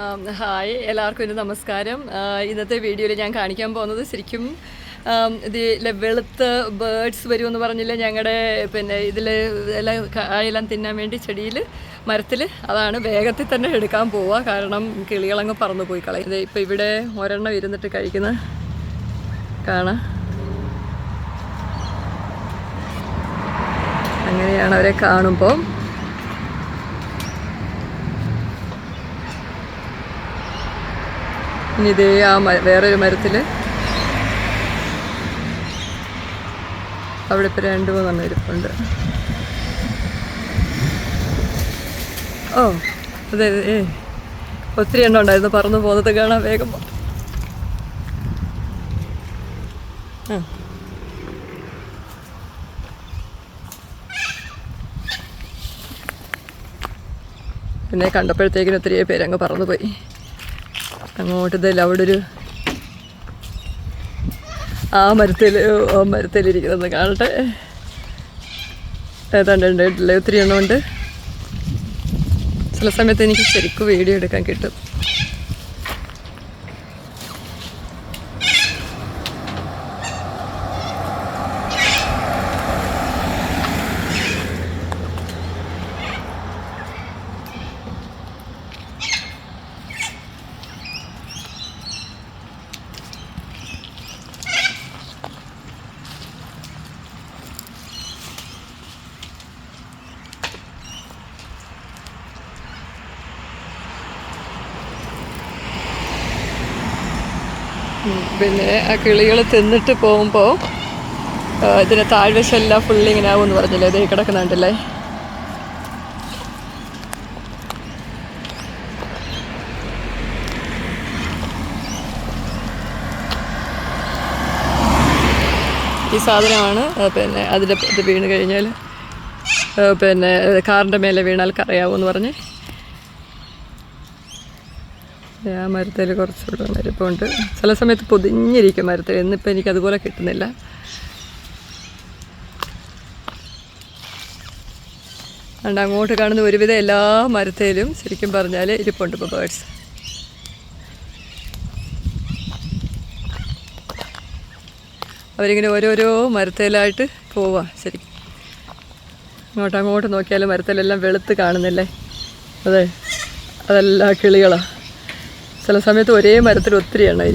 Hi എല്ലാവർക്കും ഇന്ന് നമസ്കാരം. ഇന്നത്തെ വീഡിയോയിൽ ഞാൻ കാണിക്കാൻ പോകുന്നത് ശരിക്കും ഇത് വെളുത്ത ബേർഡ്സ് വരുമെന്ന് പറഞ്ഞില്ല ഞങ്ങളുടെ പിന്നെ ഇതിൽ എല്ലാം കായെല്ലാം തിന്നാൻ വേണ്ടി ചെടിയിൽ മരത്തിൽ അതാണ് വേഗത്തിൽ തന്നെ എടുക്കാൻ പോവുക. കാരണം കിളികളങ്ങ് പറന്നു പോയി കളയും. ഇത് ഇവിടെ ഒരെണ്ണം ഇരുന്നിട്ട് കഴിക്കുന്ന കാണാം. അങ്ങനെയാണ് അവരെ കാണുമ്പോൾ ഇനി ഇതേ ആ വേറൊരു മരത്തിൽ അവിടെ ഇപ്പോൾ രണ്ട് മൂന്നെണ്ണം ഇരിപ്പുണ്ട് ഓ അതെ ഏ ഒത്തിരി എണ്ണം ഉണ്ടായിരുന്നു പറന്നു പോകുന്നത് കാണാൻ വേഗം. ആ. പിന്നെ കണ്ടപ്പോഴത്തേക്കിനും ഒത്തിരി പേരങ്ങ് പറന്നു പോയി അങ്ങോട്ട് ഇതല്ല അവിടെ ഒരു ആ മരത്തിൽ മരത്തിലിരിക്കുന്നത് കാണട്ടെ. ഏതാണ്ട് ഉണ്ടായിട്ടില്ല ഒത്തിരി എണ്ണമുണ്ട്. ചില സമയത്ത് എനിക്ക് ശരിക്കും വീഡിയോ എടുക്കാൻ കിട്ടും. പിന്നെ ആ കിളികൾ തിന്നിട്ട് പോകുമ്പോൾ ഇതിന് താഴ്വശമെല്ലാം ഫുള്ള് ഇങ്ങനെ ആവുമെന്ന് പറഞ്ഞല്ലേ? ഇതേ കിടക്കുന്നുണ്ടല്ലേ? ഈ സാധനമാണ്. പിന്നെ അതിന്റെ വീണ് കഴിഞ്ഞാൽ പിന്നെ കാറിന്റെ മേലെ വീണാൽ കറിയാവുമെന്ന് പറഞ്ഞ് ആ മരത്തിൽ കുറച്ചുകൂടെ മരപ്പുണ്ട്. ചില സമയത്ത് പൊതിഞ്ഞിരിക്കും മരത്തിൽ ഇന്നിപ്പോൾ എനിക്ക് അതുപോലെ കിട്ടുന്നില്ല. അതുകൊണ്ട് അങ്ങോട്ട് കാണുന്ന ഒരുവിധം എല്ലാ മരത്തേലും ശരിക്കും പറഞ്ഞാൽ ഇരിപ്പുണ്ട് ഇപ്പോൾ ബേർഡ്സ് അവരിങ്ങനെ ഓരോരോ മരത്തേലായിട്ട് പോവാ ശരി അങ്ങോട്ടങ്ങോട്ട് അങ്ങോട്ട് നോക്കിയാലും മരത്തിലെല്ലാം വെളുത്ത് കാണുന്നില്ലേ? അതെ. അതെല്ലാം കിളികളാണ് ചില സമയത്ത് ഒരേ മരത്തിൽ ഒത്തിരി എണ്ണം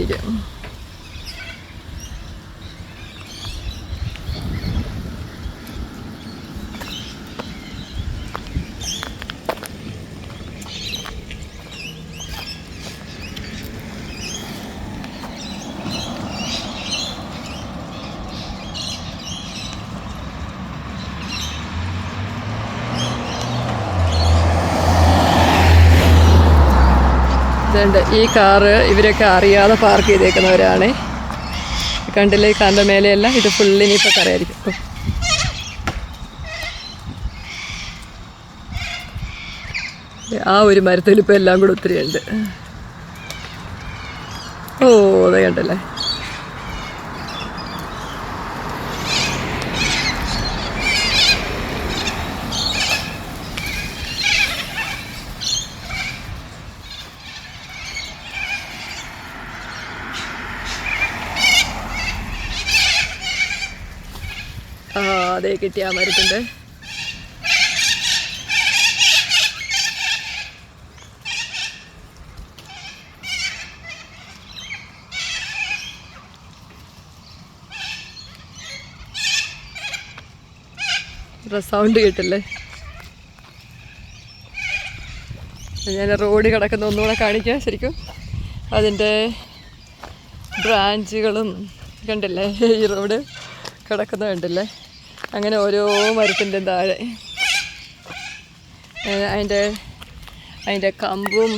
ഇതുണ്ട് ഈ കാറ് ഇവരൊക്കെ അറിയാതെ പാർക്ക് ചെയ്തേക്കുന്നവരാണ്. കണ്ടില്ലേ കാറിന്റെ മേലെയല്ല ഇത് ഫുള്ള് കറിയായിരിക്കും ഉം. ആ ഒരു മരത്തിൽ ഇപ്പോൾ എല്ലാം കൂടെ ഒത്തിരി ഉണ്ട് ഓ അതെ കണ്ടല്ലേ ആ അതെ കിട്ടിയ മരത്തിന്റെ. സൗണ്ട് കേട്ടില്ലേ? ഞാൻ റോഡ് കിടക്കുന്ന ഒന്നുകൂടെ കാണിക്കാം ശരിക്കും. അതിന്റെ ബ്രാഞ്ചുകളും കണ്ടില്ലേ? ഈ റോഡ് കിടക്കുന്ന കണ്ടില്ലേ? അങ്ങനെ ഓരോ മരത്തിന്റെ താഴെ. അതിന്റെ അതിന്റെ കമ്പും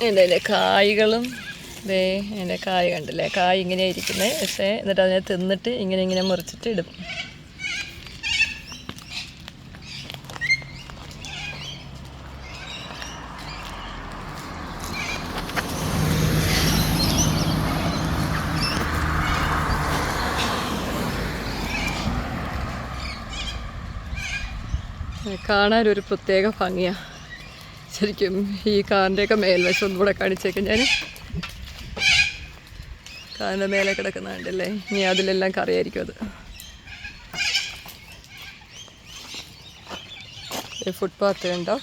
അതിന്റെ അതിന്റെ കായ്കളും. ദേ അതിന്റെ കായ് കണ്ടില്ലേ? കായ് ഇങ്ങനെ ഇരിക്കുന്നത് പക്ഷേ എന്നിട്ട് അതിനെ തിന്നിട്ട് ഇങ്ങനെ ഇങ്ങനെ മുറിച്ചിട്ട് ഇടും. കാണാനൊരു പ്രത്യേക ഭംഗിയാണ് ശരിക്കും ഈ കാറിന്റെയൊക്കെ മേൽവശം ഒന്നുകൂടെ കാണിച്ചേക്കാം ഞാൻ കാറിന്റെ മേലെ കിടക്കുന്ന കണ്ടല്ലേ ഇനി അതിലെല്ലാം കറിയായിരിക്കും അത്. ഫുട്പാത്ത് ഉണ്ടോ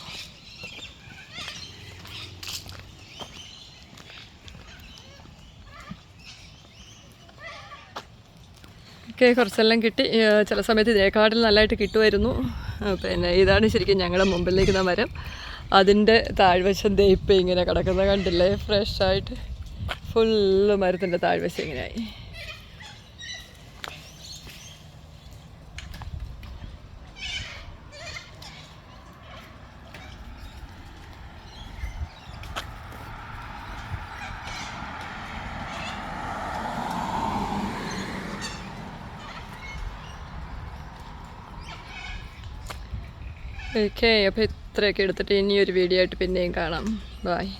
ഒക്കെ കുറച്ചെല്ലാം കിട്ടി. ചില സമയത്ത് ഇതേക്കാട്ടിൽ നല്ലതായിട്ട് കിട്ടുമായിരുന്നു. പിന്നെ ഇതാണ് ശരിക്കും ഞങ്ങളുടെ മുമ്പിലേക്ക് മരം. അതിന്റെ താഴ്വശം ദേ ഇപ്പം ഇങ്ങനെ കിടക്കുന്നത് കണ്ടില്ലേ? ഫ്രഷായിട്ട് ഫുള്ള് മരത്തിന്റെ താഴ്വശം ഇങ്ങനെയായി. ഓക്കെ അപ്പോൾ ഇത്രയൊക്കെ എടുത്തിട്ട് ഇനിയൊരു വീഡിയോ ആയിട്ട് പിന്നെയും കാണാം. ബായ്